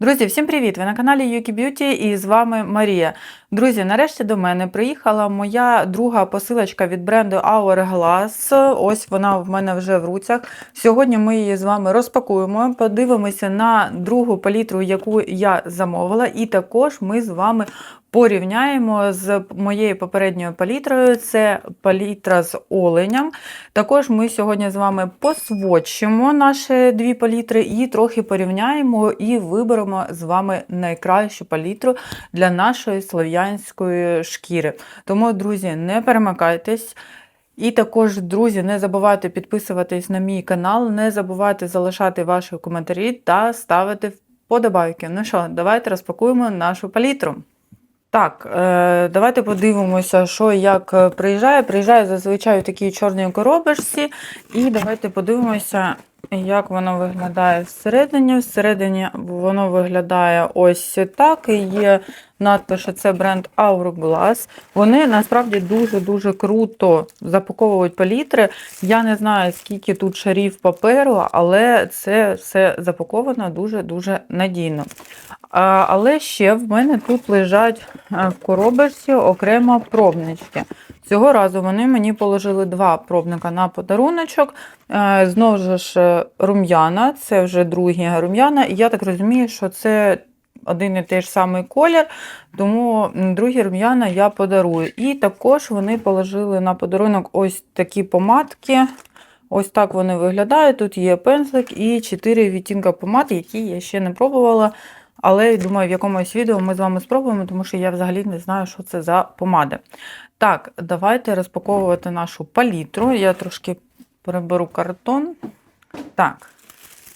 Друзі, всім привіт! Ви на каналі Юкі Б'юті і з вами Марія. Друзі, нарешті до мене приїхала моя друга посилочка від бренду Hourglass. Ось вона в мене вже в руцях. Сьогодні ми її з вами розпакуємо, подивимося на другу палітру, яку я замовила, і також ми з вами порівняємо з моєю попередньою палітрою. Це палітра з оленям. Також ми сьогодні з вами посводчимо наші дві палітри і трохи порівняємо і виберемо з вами найкращу палітру для нашої слов'янської шкіри. Тому, друзі, не перемикайтесь. І також, друзі, не забувайте підписуватись на мій канал, не забувайте залишати ваші коментарі та ставити вподобайки. Ну що, давайте розпакуємо нашу палітру. Так, е, давайте подивимося, що як е, приїжджає. Приїжджає зазвичай у такій чорній коробочці. І давайте подивимося, як воно виглядає всередині. Всередині воно виглядає ось так. Є надпис, що це бренд Hourglass. Вони насправді дуже-дуже круто запаковують палітри. Я не знаю, скільки тут шарів паперу, але це все запаковано дуже-дуже надійно. Але ще в мене тут лежать е, в коробочці окремо пробнички. Цього разу вони мені положили два пробника на подаруночок. Е, Знову ж е, рум'яна, це вже другі рум'яна, і я так розумію, що це один і той ж самий колір, тому другі рум'яна я подарую. І також вони положили на подарунок ось такі помадки. Ось так вони виглядають. Тут є пензлик і 4 відтінка помад, які я ще не пробувала. Але думаю, в якомусь відео ми з вами спробуємо, тому що я взагалі не знаю, що це за помади. Так, давайте розпаковувати нашу палітру. Я трошки переберу картон. Так.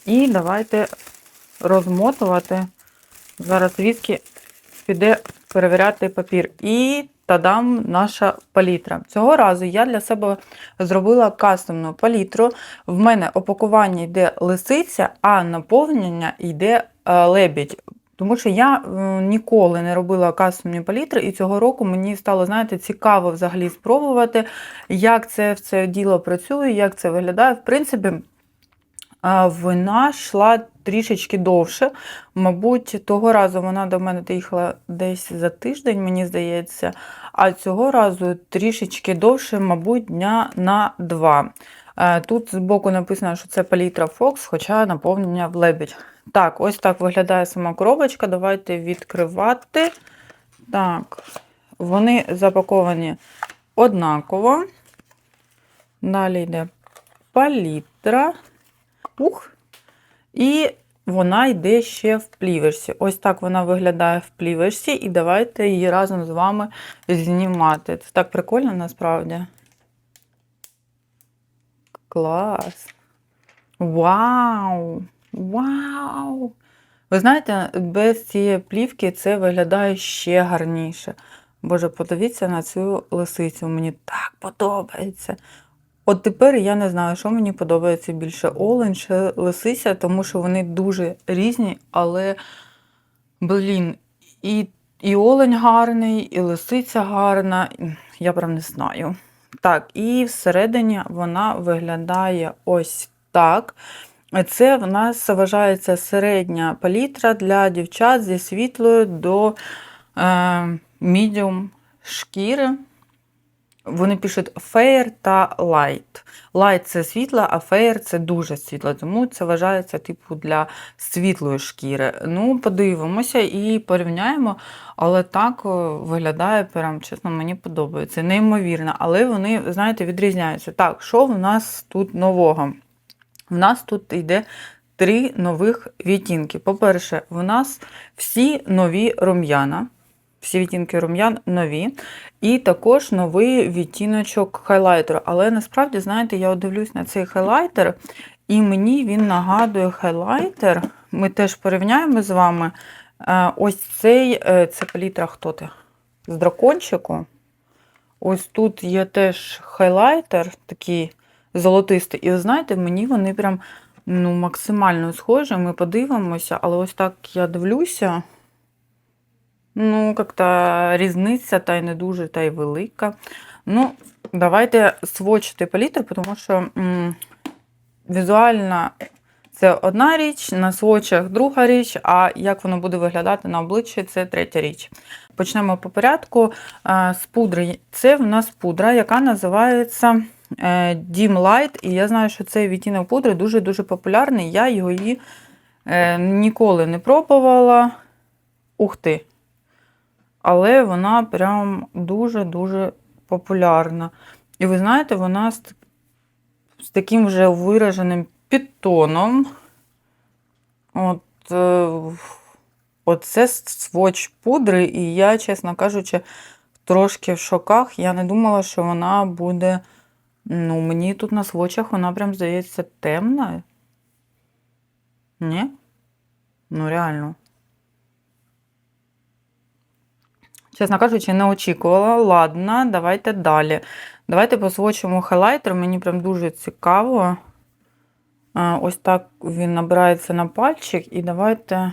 І давайте розмотувати. Зараз віскі піде перевіряти папір. І тадам наша палітра. Цього разу я для себе зробила кастомну палітру. В мене опакування йде лисиця, а наповнення йде е, лебідь. Тому що я е, ніколи не робила кастомні палітри, і цього року мені стало, знаєте, цікаво взагалі спробувати, як це все діло працює, як це виглядає. В принципі, вона йшла трішечки довше. Мабуть, того разу вона до мене доїхала десь за тиждень, мені здається, а цього разу трішечки довше, мабуть, дня на два. Е, тут збоку написано, що це палітра Fox, хоча наповнення в лебідь. Так, ось так виглядає сама коробочка. Давайте відкривати. Так, вони запаковані однаково. Далі йде палітра. Ух. І вона йде ще в пліверсі. Ось так вона виглядає в пліверсі, і давайте її разом з вами знімати. Це так прикольно насправді. Клас! Вау! Вау! Ви знаєте, без цієї плівки це виглядає ще гарніше. Боже, подивіться на цю лисицю. Мені так подобається. От тепер я не знаю, що мені подобається більше олень чи лисиця, тому що вони дуже різні, але, блін, і і олень гарний, і лисиця гарна. Я прям не знаю. Так, і всередині вона виглядає ось так. Це в нас вважається середня палітра для дівчат зі світлою до е, мідіум шкіри. Вони пишуть fair та light. Light це світла, а fair це дуже світло, тому це вважається типу для світлої шкіри. Ну, подивимося і порівняємо, але так виглядає, прям, чесно, мені подобається. Неймовірно, але вони, знаєте, відрізняються. Так, що в нас тут нового? В нас тут йде три нових відтінки. По-перше, в нас всі нові рум'яна. Всі відтінки рум'ян нові. І також новий відтіночок хайлайтеру. Але насправді, знаєте, я дивлюсь на цей хайлайтер, і мені він нагадує хайлайтер. Ми теж порівняємо з вами. Е, ось цей е, це палітра хто ти? З дракончику. Ось тут є теж хайлайтер такий золотистий. І ви знаєте, мені вони прям ну, максимально схожі. Ми подивимося, але ось так я дивлюся. Ну, як-то різниця та й не дуже та й велика. Ну, давайте свочити палітру, тому що м візуально Це одна річ, на свочах друга річ, а як воно буде виглядати на обличчі, це третя річ. Почнемо по порядку з пудри. Це в нас пудра, яка називається е, Dim Light. І я знаю, що цей відтінок пудри дуже-дуже популярний. Я його її е, ніколи не пробувала. Ух ти! Але вона прям дуже-дуже популярна. І ви знаєте, вона з, з таким вже вираженим підтоном. От, е, оце сводч пудри, і я, чесно кажучи, трошки в шоках. Я не думала, що вона буде. Ну, мені тут на свочах вона прям здається темна. Ні? Ну, реально. Чесно кажучи, не очікувала. Ладно, давайте далі. Давайте посвочимо хайлайтер. Мені прям дуже цікаво. Ось так він набирається на пальчик. І давайте.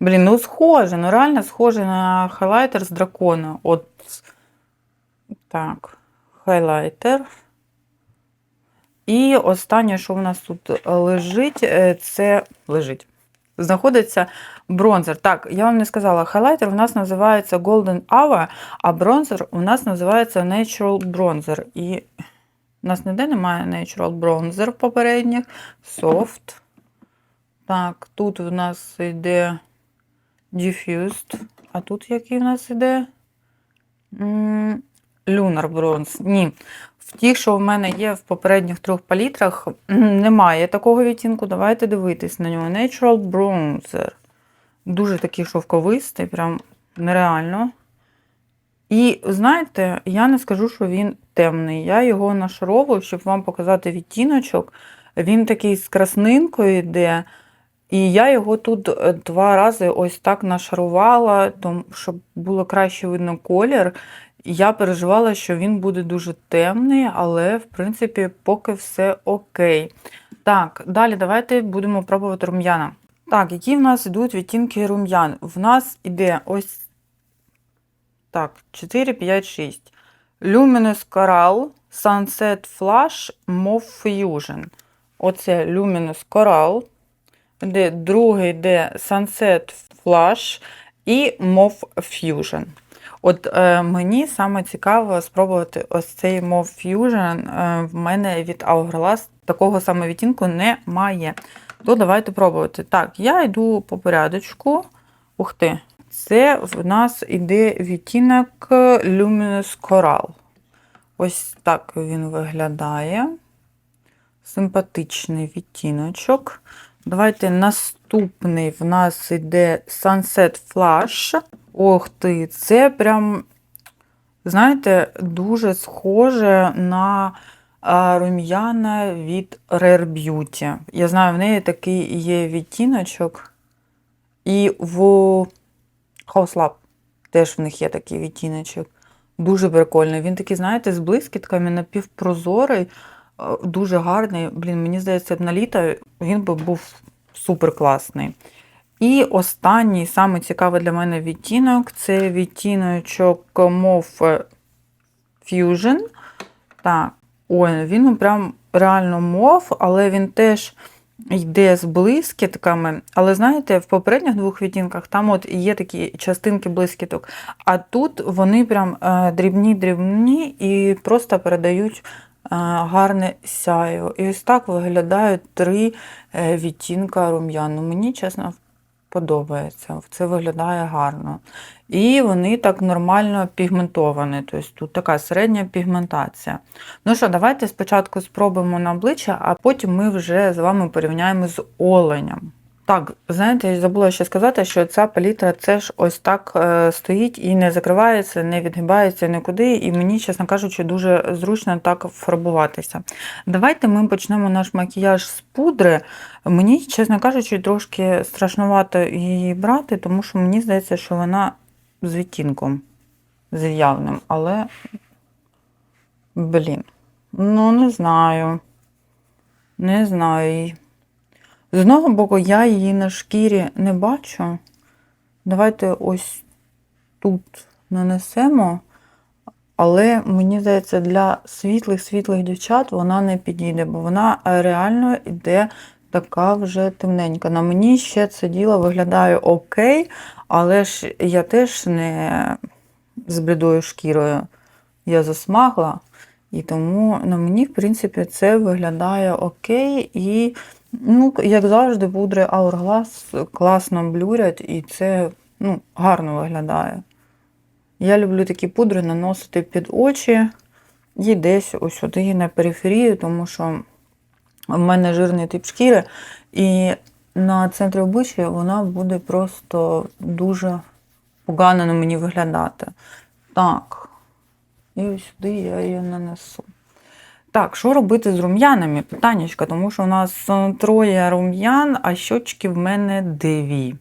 Блін, ну схоже, ну реально схоже на хайлайтер з дракона. От так, хайлайтер. І останнє, що в нас тут лежить, е, це лежить. Знаходиться бронзер. Так, я вам не сказала, хайлайтер у нас називається Golden Hour, а бронзер у нас називається Natural Bronzer. І у нас ніде немає Natural Bronzer попередніх. Soft. Так, тут у нас йде Diffused. А тут який у нас йде? Lunar Bronze. Ні. В тих, що в мене є в попередніх трьох палітрах, немає такого відтінку. Давайте дивитись на нього. Natural Bronzer. Дуже такий шовковистий, прям нереально. І знаєте, я не скажу, що він темний. Я його нашаровую, щоб вам показати відтіночок. Він такий з краснинкою йде. І я його тут е, два рази ось так нашарувала, щоб було краще видно колір. Я переживала, що він буде дуже темний, але, в принципі, поки все окей. Так, далі давайте будемо пробувати рум'яна. Так, які в нас йдуть відтінки рум'ян? В нас іде ось так, 4, 5, 6. Luminous Coral, Sunset Flash, Mauve Fusion. Оце Luminous Coral. Де другий йде Sunset Flash і Mauve Fusion. От е, мені саме цікаво спробувати ось цей Mauve Fusion. Е, в мене від Hourglass такого саме відтінку немає. То давайте пробувати. Так, я йду по порядочку. Ух ти. Це в нас іде відтінок Luminous Coral. Ось так він виглядає. Симпатичний відтіночок. Давайте наступний в нас іде Sunset Flash. Ох ти, це прям, знаєте, дуже схоже на рум'яна від Rare Beauty. Я знаю, в неї такий є відтіночок. І в House Lab теж в них є такий відтіночок. Дуже прикольний. Він такий, знаєте, з блискітками напівпрозорий, дуже гарний. Блін, мені здається, на літо він би був супер класний. І останній, саме цікавий для мене відтінок це відтіночок Mauve Fusion. Так, ой, він прям реально мов, але він теж йде з блискітками. Але знаєте, в попередніх двох відтінках там от є такі частинки блискіток, а тут вони прям дрібні-дрібні і просто передають е, гарне сяйво. І ось так виглядають три е, відтінка рум'яну. Мені, чесно, подобається. Це виглядає гарно. І вони так нормально пігментовані. Тобто тут така середня пігментація. Ну що, давайте спочатку спробуємо на обличчя, а потім ми вже з вами порівняємо з оленем. Так, знаєте, я забула ще сказати, що ця палітра це ж ось так е, стоїть і не закривається, не відгибається нікуди, і мені, чесно кажучи, дуже зручно так фарбуватися. Давайте ми почнемо наш макіяж з пудри. Мені, чесно кажучи, трошки страшнувато її брати, тому що мені здається, що вона з відтінком, з явним, але, блін, ну не знаю. Не знаю. З одного боку, я її на шкірі не бачу. Давайте ось тут нанесемо, але мені здається, для світлих-світлих дівчат вона не підійде, бо вона реально йде така вже темненька. На мені ще це діло виглядає окей, але ж я теж не з блідою шкірою. Я засмагла, і тому на мені, в принципі, це виглядає окей. І, ну, як завжди, пудри Hourglass класно блюрять, і це ну, гарно виглядає. Я люблю такі пудри наносити під очі і десь ось сюди на периферію, тому що в мене жирний тип шкіри, і на центрі обличчя вона буде просто дуже погано на мені виглядати. Так, і ось сюди я її нанесу. Так, що робити з рум'янами? Питаннячка, тому що у нас е, троє рум'ян, а щочки в мене дві.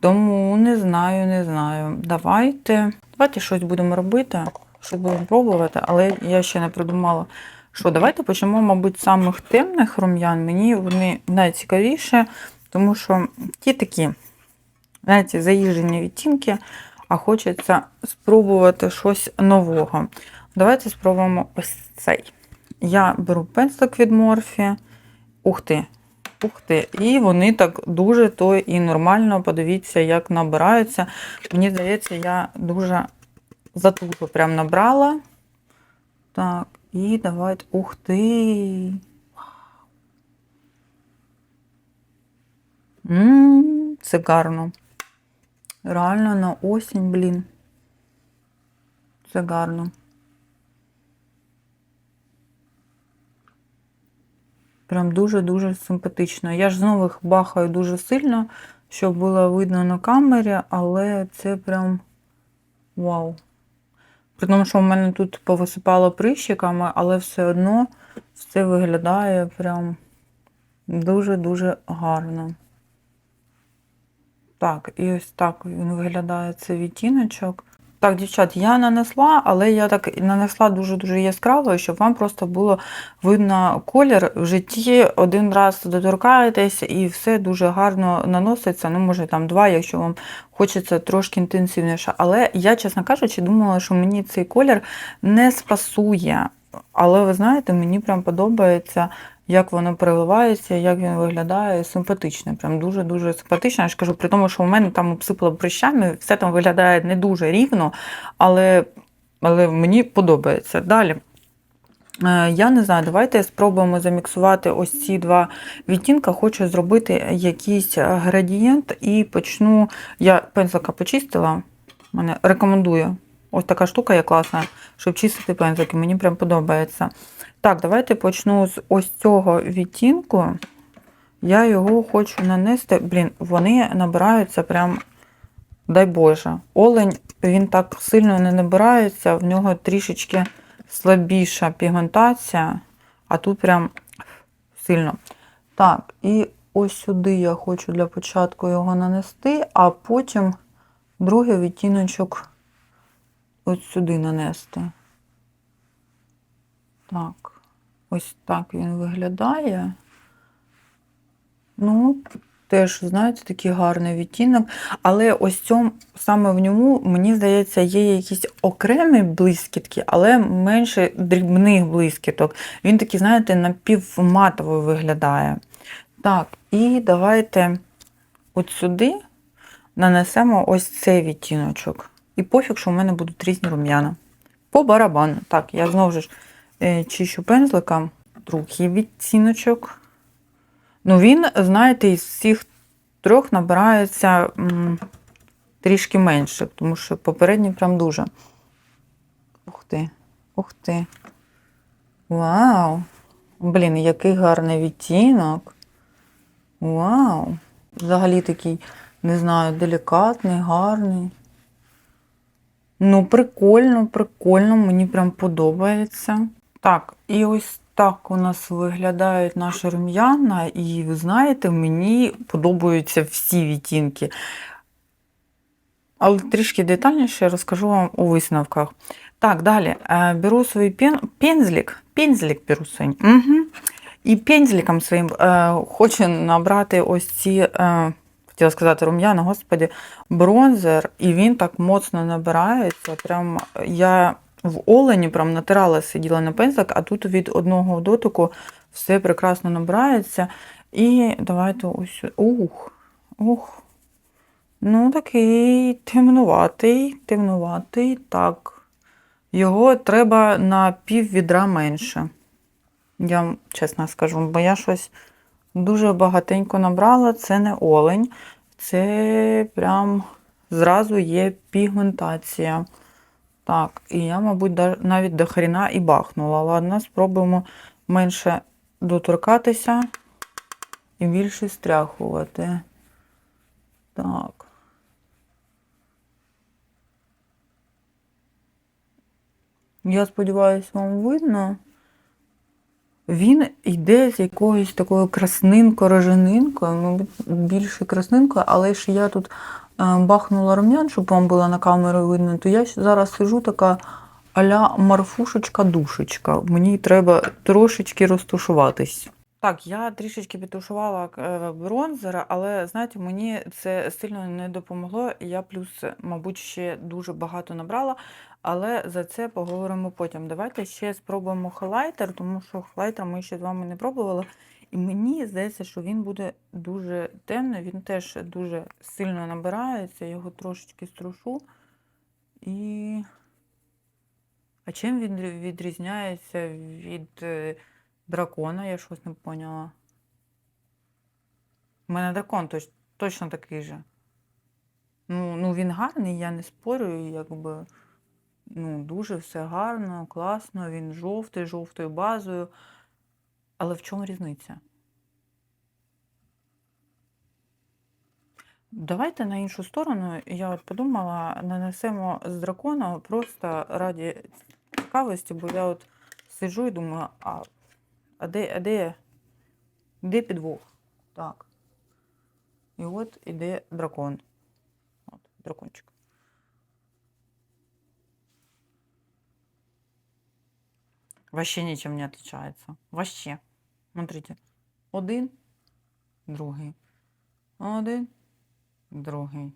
Тому не знаю, не знаю. Давайте. Давайте щось будемо робити, щось будемо пробувати, але я ще не придумала. Що, давайте почнемо, мабуть, з самих темних рум'ян. Мені вони найцікавіші, тому що ті такі, знаєте, заїжджені відтінки, а хочеться спробувати щось нового. Давайте спробуємо ось цей. Я беру пензлик від Морфі. Ух ти, ух ти. І вони так дуже то і нормально. Подивіться, як набираються. Мені здається, я дуже затупо прям набрала. Так, і давайте. Ух ти. Ммм, це гарно. Реально на осінь, блін. Це гарно. Прям дуже-дуже симпатично. Я ж знову їх бахаю дуже сильно, щоб було видно на камері, але це прям вау. При тому, що в мене тут повисипало прищиками, але все одно все виглядає прям дуже-дуже гарно. Так, і ось так він виглядає цей відтіночок. Так, дівчат, я нанесла, але я так нанесла дуже-дуже яскраво, щоб вам просто було видно колір в житті. Один раз доторкаєтесь і все дуже гарно наноситься. Ну, може, там два, якщо вам хочеться трошки інтенсивніше. Але я, чесно кажучи, думала, що мені цей колір не спасує. Але ви знаєте, мені прям подобається, як воно переливається, як він виглядає. Симпатично. Прям дуже-дуже симпатично. Я ж кажу, при тому, що у мене там обсипало прищами, все там виглядає не дуже рівно, але, але мені подобається. Далі. Е, Я не знаю, давайте спробуємо заміксувати ось ці два відтінка. Хочу зробити якийсь градієнт і почну. Я пензлика почистила. Мене рекомендую. Ось така штука є класна, щоб чистити пензлики. Мені прям подобається. Так, давайте почну з ось цього відтінку. Я його хочу нанести. Блін, вони набираються прям, дай Боже. Олень, він так сильно не набирається, в нього трішечки слабіша пігментація, а тут прям сильно. Так, і ось сюди я хочу для початку його нанести, а потім другий відтіночок ось сюди нанести. Так, ось так він виглядає. Ну, теж, знаєте, такий гарний відтінок. Але ось цьому, саме в ньому, мені здається, є якісь окремі блискітки, але менше дрібних блискіток. Він такий, знаєте, напівматовий виглядає. Так, і давайте от сюди нанесемо ось цей відтіночок. І пофіг, що в мене будуть різні рум'яна. По барабану. Так, я знову ж е, чищу пензликом. Другий відтіночок. Ну, він, знаєте, із всіх трьох набирається м, трішки менше, тому що попередній прям дуже. Ух ти, ух ти. Вау! Блін, який гарний відтінок. Вау! Взагалі такий, не знаю, делікатний, гарний. Ну, прикольно, прикольно, мені прям подобається. Так, і ось так у нас виглядають наші рум'яна, і ви знаєте, мені подобаються всі відтінки. Але трішки детальніше я розкажу вам у висновках. Так, далі е, беру свій пен... пензлик, пензлик беру свій. Угу. І пензликом своїм е, хочу набрати ось ці, е, хотіла сказати, рум'яна, господи, бронзер, і він так моцно набирається. Прям я в олені прям натирала, сиділа на пензлик, а тут від одного дотику все прекрасно набирається. І давайте ось. Ух, ух. Ну, такий темнуватий, темнуватий. Так. Його треба на пів відра менше. Я чесно скажу, бо я щось дуже багатенько набрала. Це не олень, це прям зразу є пігментація. Так, і я, мабуть, навіть до хріна і бахнула. Ладно, спробуємо менше доторкатися і більше стряхувати. Так. Я сподіваюся, вам видно. Він йде з якоюсь такою краснинко-роженинкою, мабуть, більше краснинкою, але ж я тут е, бахнула рум'ян, щоб вам було на камеру видно, то я зараз сижу така аля марфушечка-душечка. Мені треба трошечки розтушуватись. Так, я трішечки підтушувала е, бронзера, але знаєте, мені це сильно не допомогло. Я плюс, мабуть, ще дуже багато набрала, але за це поговоримо потім. Давайте ще спробуємо хайлайтер, тому що хайлайтер ми ще з вами не пробували. І мені здається, що він буде дуже темний, він теж дуже сильно набирається, його трошечки струшу. І. А чим він відрізняється від е, дракона? Я щось не поняла. У мене дракон точ, точно такий же. Ну, ну він гарний, я не спорю, якби. Ну, дуже все гарно, класно, він жовтий, жовтою базою. Але в чому різниця? Давайте на іншу сторону. Я от подумала, нанесемо з дракона просто раді цікавості, бо я от сиджу і думаю, а, а де, а де, де підвох? Так. І от іде дракон. От, дракончик. Вообще ничем не отличается. Вообще. Смотрите. Один, другий. Один, другий.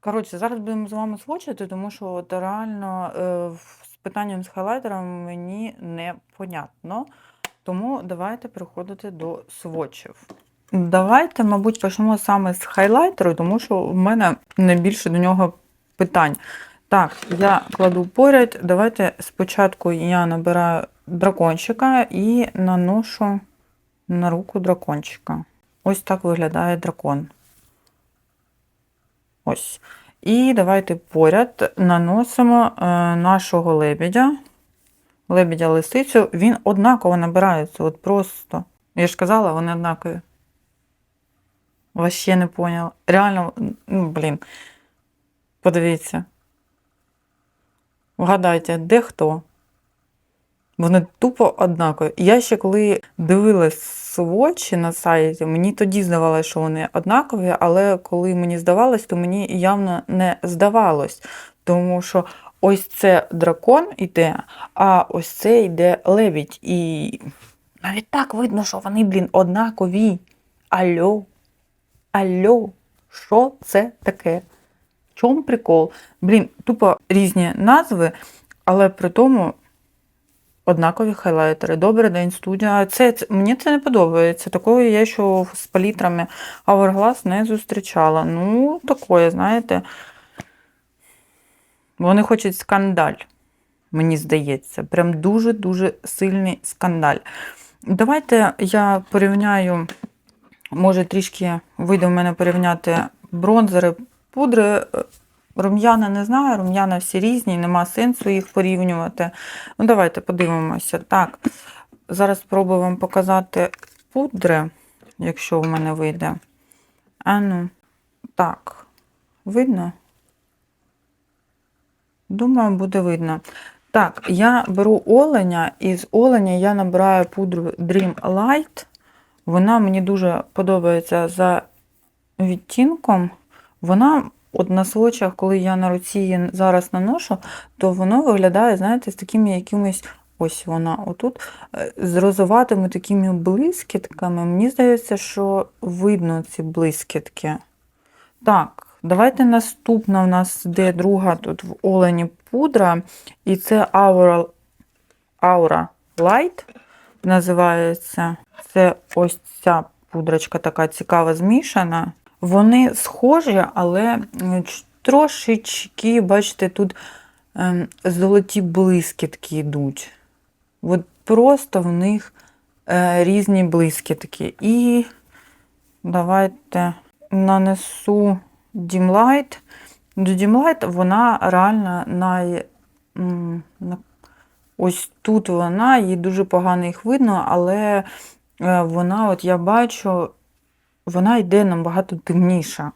Коротше, зараз будемо з вами свочити, тому що от реально е, з питанням з хайлайтером мені непонятно. Тому давайте переходити до свочів. Давайте, мабуть, почнемо саме з хайлайтеру, тому що в мене найбільше до нього питань. Так, я кладу поряд. Давайте спочатку я набираю дракончика і наношу на руку дракончика. Ось так виглядає дракон. Ось. І давайте поряд наносимо е, нашого лебедя. Лебедя лисицю. Він однаково набирається. От просто. Я ж казала, вони однакові. Вообще не поняла. Реально, ну, блін. Подивіться. Вгадайте, де хто? Вони тупо однакові. Я ще коли дивилась свочі на сайті, мені тоді здавалося, що вони однакові, але коли мені здавалось, то мені явно не здавалось. Тому що ось це дракон іде, а ось це йде лебідь. І навіть так видно, що вони, блін, однакові. Алло, алло, що це таке? Чому прикол? Блін, тупо різні назви, але при тому однакові хайлайтери. Добрий день, студія. Це, це, мені це не подобається. Такого я ще з палітрами Hourglass не зустрічала. Ну, такое, знаєте. Вони хочуть скандаль, мені здається. Прям дуже-дуже сильний скандаль. Давайте я порівняю, може трішки вийде в мене порівняти бронзери, пудри. Рум'яна не знаю, рум'яна всі різні, нема сенсу їх порівнювати. Ну, давайте подивимося. Так, зараз спробую вам показати пудри, якщо в мене вийде. А ну, так, видно? Думаю, буде видно. Так, я беру оленя, і з оленя я набираю пудру Dream Light. Вона мені дуже подобається за відтінком. Вона, от на свочах, коли я на руці її зараз наношу, то воно виглядає, знаєте, з такими якимись. Ось вона отут, е, з розоватими такими блискітками. Мені здається, що видно ці блискітки. Так, давайте наступна у нас йде друга тут в олені пудра, і це Aura, Aura Light називається. це ось ця пудрочка така цікава змішана. Вони схожі, але трошечки, бачите, тут ем, золоті блискітки йдуть. От просто в них е, різні блискітки. І давайте нанесу Дімлайт. До Дімлайт вона реально най, ось тут вона, їй дуже погано їх видно, але е, вона, от я бачу, вона йде набагато темніша.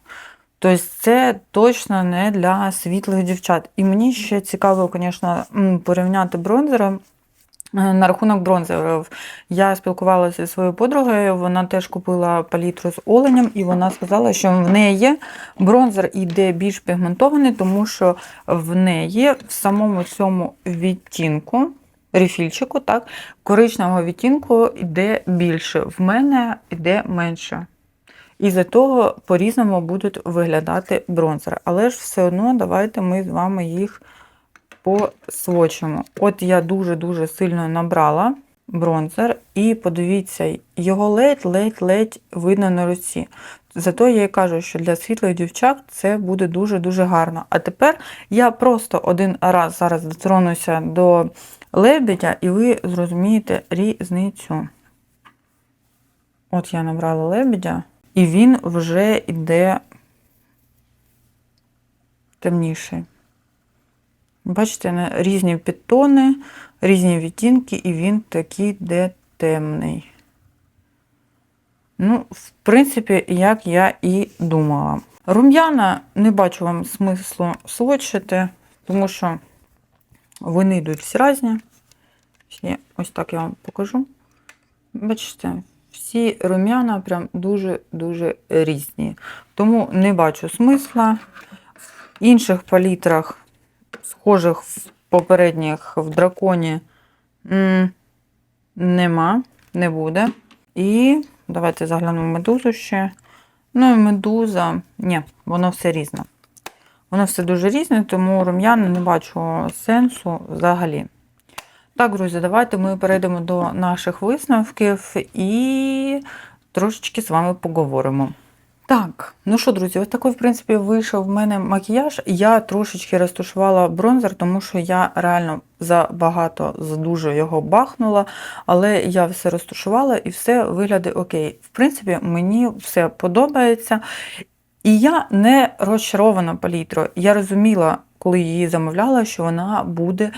Тобто це точно не для світлих дівчат. І мені ще цікаво, звісно, порівняти бронзери. Е, На рахунок бронзерів я спілкувалася зі своєю подругою, вона теж купила палітру з оленем, і вона сказала, що в неї бронзер іде більш пігментований, тому що в неї в самому цьому відтінку, рефільчику, так, коричневого відтінку йде більше. В мене йде менше. І за того по-різному будуть виглядати бронзери. Але ж все одно давайте ми з вами їх посвочимо. От я дуже-дуже сильно набрала бронзер, і подивіться, його ледь-ледь-ледь видно на руці. Зато я і кажу, що для світлих дівчат це буде дуже-дуже гарно. А тепер я просто один раз зараз дотронуся до лебедя, і ви зрозумієте різницю. От я набрала лебедя, і він вже йде темніший. Бачите, різні підтони, різні відтінки, і він такий де темний. Ну, в принципі, як я і думала. Рум'яна не бачу вам смислу сводчити, тому що вони йдуть всі різні. Ось так я вам покажу. Бачите, всі рум'яна прям дуже-дуже різні. Тому не бачу смисла. В інших палітрах, схожих в попередніх в драконі, нема, не буде. І давайте заглянемо в медузу ще. Ну і медуза, ні, воно все різне. Воно все дуже різне, тому рум'яна не бачу сенсу взагалі. Так, друзі, давайте ми перейдемо до наших висновків і трошечки з вами поговоримо. Так, ну що, друзі, ось такий, в принципі, вийшов в мене макіяж. Я трошечки розташувала бронзер, тому що я реально забагато задуже його бахнула, але я все розташувала і все виглядає окей. В принципі, мені все подобається. І я не розчарована палітрою. Я розуміла, коли її замовляла, що вона буде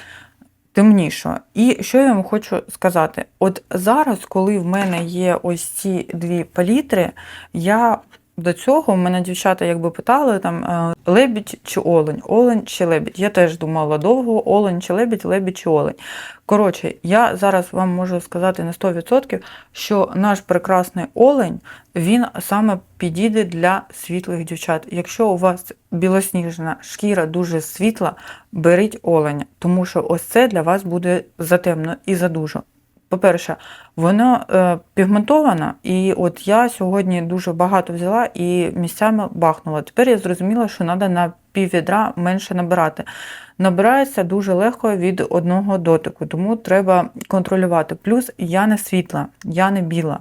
темніша. І що я вам хочу сказати? От зараз, коли в мене є ось ці дві палітри, я до цього мене дівчата якби питали там е, лебідь чи олень, олень чи лебідь. Я теж думала довго, олень чи лебідь, лебідь чи олень. Коротше, я зараз вам можу сказати на 100%, що наш прекрасний олень він саме підійде для світлих дівчат. Якщо у вас білосніжна шкіра дуже світла, беріть оленя, тому що ось це для вас буде затемно і задужо. По-перше, воно е, пігментовано, і от я сьогодні дуже багато взяла і місцями бахнула. Тепер я зрозуміла, що треба на пів відра менше набирати. Набирається дуже легко від одного дотику, тому треба контролювати. Плюс я не світла, я не біла.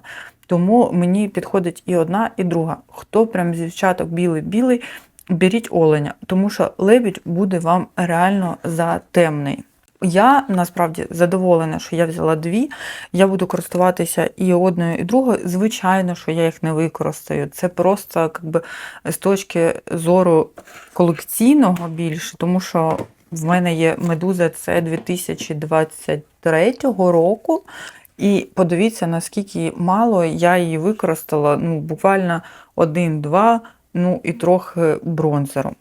Тому мені підходить і одна, і друга. Хто прям з дівчаток білий-білий, беріть оленя, тому що лебідь буде вам реально затемний. Я насправді задоволена, що я взяла дві. Я буду користуватися і одною, і другою. Звичайно, що я їх не використаю. Це просто якби, з точки зору колекційного більше, тому що в мене є медуза це 2023 року. І подивіться, наскільки мало я її використала. Ну, буквально один-два, ну і трохи бронзеру.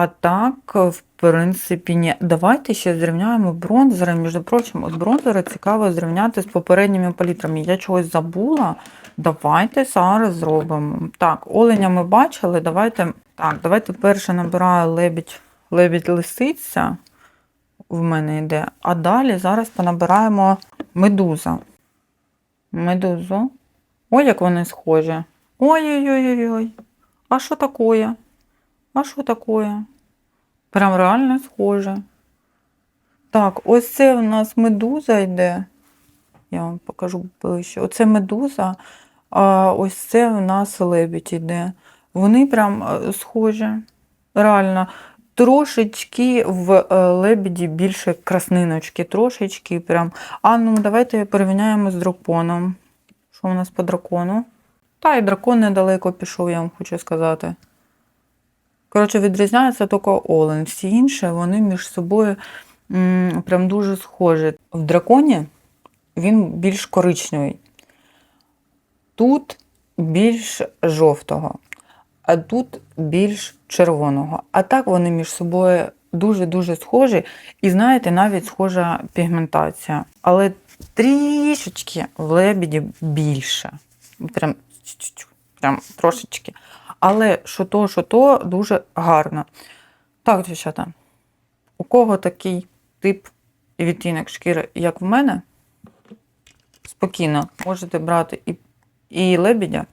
А так, в принципі, ні. Давайте ще зрівняємо бронзери. Між прочим, от бронзери цікаво зрівняти з попередніми палітрами. Я чогось забула. Давайте зараз зробимо. Так, оленя ми бачили. Давайте так, давайте перше набираю лебідь, лебідь лисиця. В мене йде. А далі зараз понабираємо медуза. Медузу. Ой, як вони схожі. Ой-ой-ой-ой. А що таке? А що таке? Прям реально схоже. Так, ось це у нас медуза йде. Я вам покажу ближче. Оце медуза, а ось це у нас лебідь іде. Вони прям е, схожі. Реально. Трошечки в е, лебіді більше красниночки, трошечки прям. А ну давайте порівняємо з драконом. Що у нас по дракону? Та і дракон недалеко пішов, я вам хочу сказати. Коротше, відрізняється тільки Олен. Всі інші вони між собою м, прям дуже схожі. В драконі він більш коричневий. Тут більш жовтого, а тут більш червоного. А так вони між собою дуже-дуже схожі. І знаєте, навіть схожа пігментація. Але трішечки в лебіді більше. Прям, прям трошечки. Але що то, що то дуже гарно. Так, дівчата, у кого такий тип і відтінок шкіри, як в мене, спокійно можете брати і, і лебідя,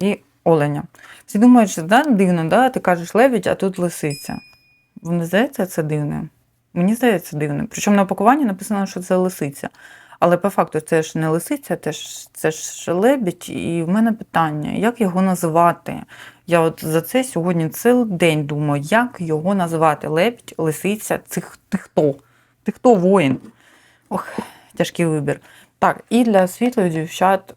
і оленя. Всі думають, що да, дивно, да? ти кажеш лебідь, а тут лисиця. Мені здається, це дивним. Мені здається дивним. Причому на опакуванні написано, що це лисиця. Але по факту це ж не лисиця, це ж, це ж лебідь. І в мене питання, як його називати? Я от за це сьогодні цілий день думаю, як його називати? Лебідь, лисиця, це х- ти хто? Ти хто воїн? Ох, тяжкий вибір. Так, і для світлих дівчат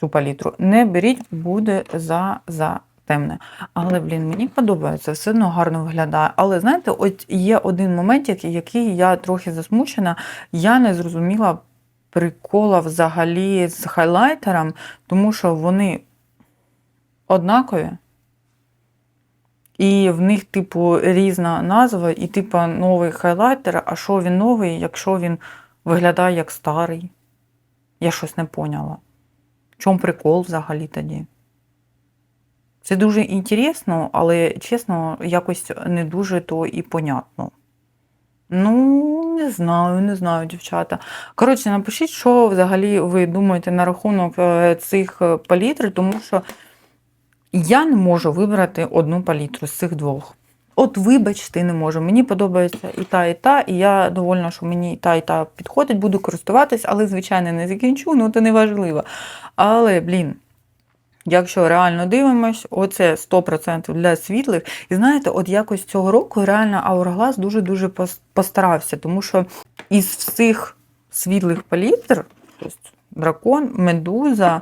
цю палітру не беріть, буде за, за темне. Але, блін, мені подобається, все одно гарно виглядає. Але знаєте, от є один момент, який я трохи засмучена. Я не зрозуміла прикола взагалі з хайлайтером, тому що вони однакові. І в них, типу, різна назва, і типу новий хайлайтер. А що він новий, якщо він виглядає як старий? Я щось не поняла. В чому прикол взагалі тоді? Це дуже інтересно, але чесно, якось не дуже то і понятно. Ну, не знаю, не знаю, дівчата. Коротше, напишіть, що взагалі ви думаєте на рахунок е, цих е, палітр, тому що я не можу вибрати одну палітру з цих двох. От, вибачте, не можу. Мені подобається і та, і та, і я довольна, що мені і та, і та підходить, буду користуватись, але, звичайно, не закінчу, ну це не важливо. Але, блін, якщо реально дивимось, оце 100% для світлих. І знаєте, от якось цього року реально Hourglass дуже-дуже постарався, тому що із всіх світлих палітр, тобто дракон, медуза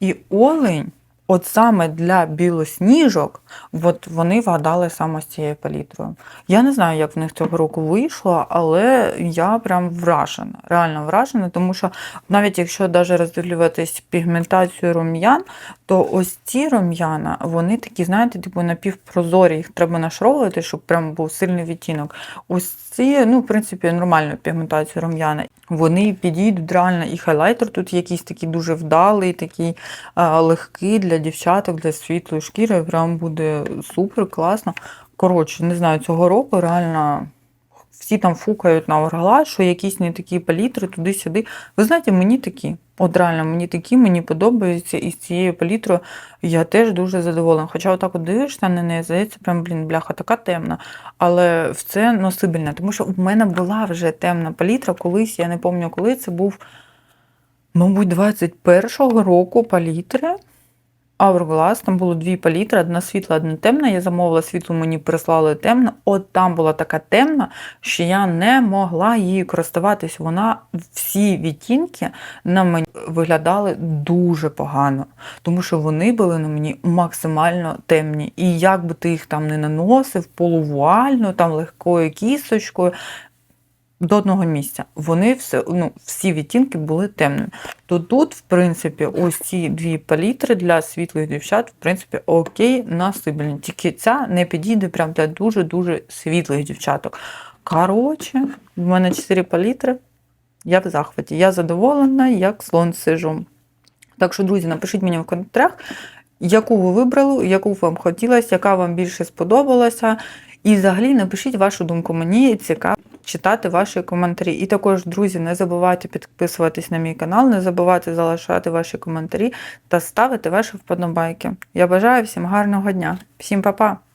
і олень, от саме для білосніжок, от вони вгадали саме з цією палітрою. Я не знаю, як в них цього року вийшло, але я прям вражена, реально вражена, тому що навіть якщо даже роздивлюватись пігментацію рум'ян, то ось ці рум'яна, вони такі, знаєте, типу напівпрозорі, їх треба нашаровувати, щоб прям був сильний відтінок. Ось ці, ну, в принципі, нормальна пігментація рум'яна. Вони підійдуть реально, і хайлайтер тут якийсь такий дуже вдалий, такий а, легкий для дівчаток, для світлої шкіри. Прям буде супер, класно. Коротше, не знаю, цього року реально. Всі там фукають на Оргла, що якісь не такі палітри туди-сюди. Ви знаєте, мені такі. От реально, мені такі, мені подобаються, і з цією палітрою я теж дуже задоволена. Хоча отак от дивишся на неї, здається, прям, блін, бляха, така темна. Але це носибельна, тому що в мене була вже темна палітра колись, я не пам'ятаю, коли це був, мабуть, 21-го року палітри. Hourglass, там було дві палітри, одна світла, одна темна. Я замовила світлу, мені прислали темну. От там була така темна, що я не могла її користуватись. Вона всі відтінки на мені виглядали дуже погано, тому що вони були на мені максимально темні. І як би ти їх там не наносив, полувуально, там легкою кісточкою. До одного місця. Вони все, ну, всі відтінки були темними. То тут, в принципі, ось ці дві палітри для світлих дівчат, в принципі, окей, насиблені. Тільки ця не підійде прям для дуже-дуже світлих дівчаток. Коротше, в мене чотири палітри. Я в захваті. Я задоволена, як слон сижу. Так що, друзі, напишіть мені в коментарях, яку ви вибрали, яку вам хотілося, яка вам більше сподобалася. І взагалі напишіть вашу думку. Мені цікаво читати ваші коментарі. І також, друзі, не забувайте підписуватись на мій канал, не забувайте залишати ваші коментарі та ставити ваші вподобайки. Я бажаю всім гарного дня. Всім па-па!